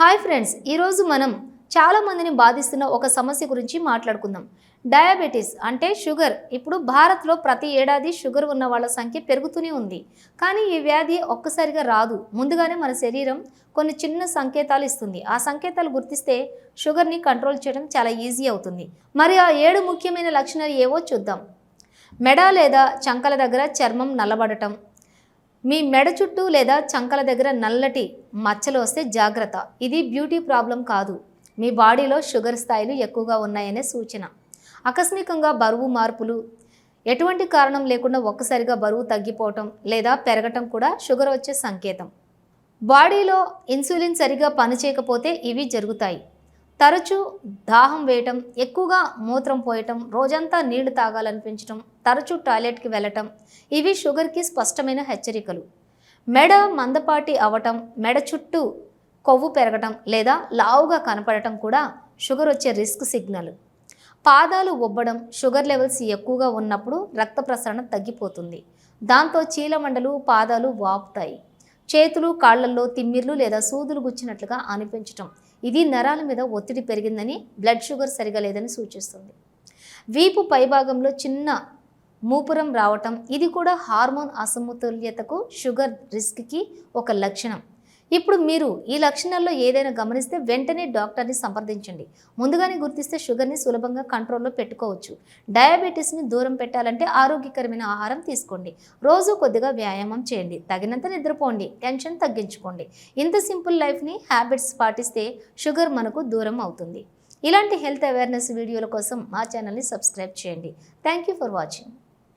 Hi friends ఈరోజు మనం చాలామందిని బాధిస్తున్న ఒక సమస్య గురించి మాట్లాడుకుందాం. డయాబెటీస్ అంటే షుగర్. ఇప్పుడు భారత్లో ప్రతి ఏడాది షుగర్ ఉన్న వాళ్ళ సంఖ్య పెరుగుతూనే ఉంది. కానీ ఈ వ్యాధి ఒక్కసారిగా రాదు. ముందుగానే మన శరీరం కొన్ని చిన్న సంకేతాలు ఇస్తుంది. ఆ సంకేతాలు గుర్తిస్తే షుగర్ని కంట్రోల్ చేయడం చాలా ఈజీ అవుతుంది. మరి ఆ ఏడు ముఖ్యమైన లక్షణాలు ఏవో చూద్దాం. మెడ లేదా చంకల దగ్గర చర్మం నల్లబడటం మీ మెడ చుట్టూ లేదా చంకల దగ్గర నల్లటి మచ్చలు వస్తే జాగ్రత్త. ఇది బ్యూటీ ప్రాబ్లం కాదు. మీ బాడీలో షుగర్ స్థాయిలు ఎక్కువగా ఉన్నాయనే సూచన. ఆకస్మికంగా బరువు మార్పులు ఎటువంటి కారణం లేకుండా ఒక్కసారిగా బరువు తగ్గిపోవటం లేదా పెరగటం కూడా షుగర్ వచ్చే సంకేతం. బాడీలో ఇన్సులిన్ సరిగా పనిచేయకపోతే ఇవి జరుగుతాయి. తరచూ దాహం వేయటం ఎక్కువగా మూత్రం పోయటం రోజంతా నీళ్ళు తాగాలనిపించటం తరచూ టాయిలెట్కి వెళ్ళటం ఇవి షుగర్కి స్పష్టమైన హెచ్చరికలు. మెడ మందపాటి అవటం మెడ చుట్టూ కొవ్వు పెరగటం లేదా లావుగా కనపడటం కూడా షుగర్ వచ్చే రిస్క్ సిగ్నల్. పాదాలు ఉబ్బడం షుగర్ లెవెల్స్ ఎక్కువగా ఉన్నప్పుడు రక్త ప్రసరణ తగ్గిపోతుంది. దాంతో చీలమండలు పాదాలు వాపుతాయి. చేతులు కాళ్ళల్లో తిమ్మిర్లు లేదా సూదులు గుచ్చినట్లుగా అనిపించటం. ఇది నరాల మీద ఒత్తిడి పెరిగిందని బ్లడ్ షుగర్ సరిగా లేదని సూచిస్తుంది. వీపు పైభాగంలో చిన్న మూపురం రావటం ఇది కూడా హార్మోన్ అసమతుల్యతకు షుగర్ రిస్క్కి ఒక లక్షణం. ఇప్పుడు మీరు ఈ లక్షణాల్లో ఏదైనా గమనిస్తే వెంటనే డాక్టర్ని సంప్రదించండి. ముందుగానే గుర్తిస్తే షుగర్ని సులభంగా కంట్రోల్లో పెట్టుకోవచ్చు. డయాబెటీస్ని దూరం పెట్టాలంటే ఆరోగ్యకరమైన ఆహారం తీసుకోండి. రోజు కొద్దిగా వ్యాయామం చేయండి. తగినంత నిద్రపోండి. టెన్షన్ తగ్గించుకోండి. ఇంత సింపుల్ లైఫ్ని హ్యాబిట్స్ పాటిస్తే షుగర్ మనకు దూరం అవుతుంది. ఇలాంటి హెల్త్ అవేర్నెస్ వీడియోల కోసం మా ఛానల్ని సబ్స్క్రైబ్ చేయండి. Thank you for watching.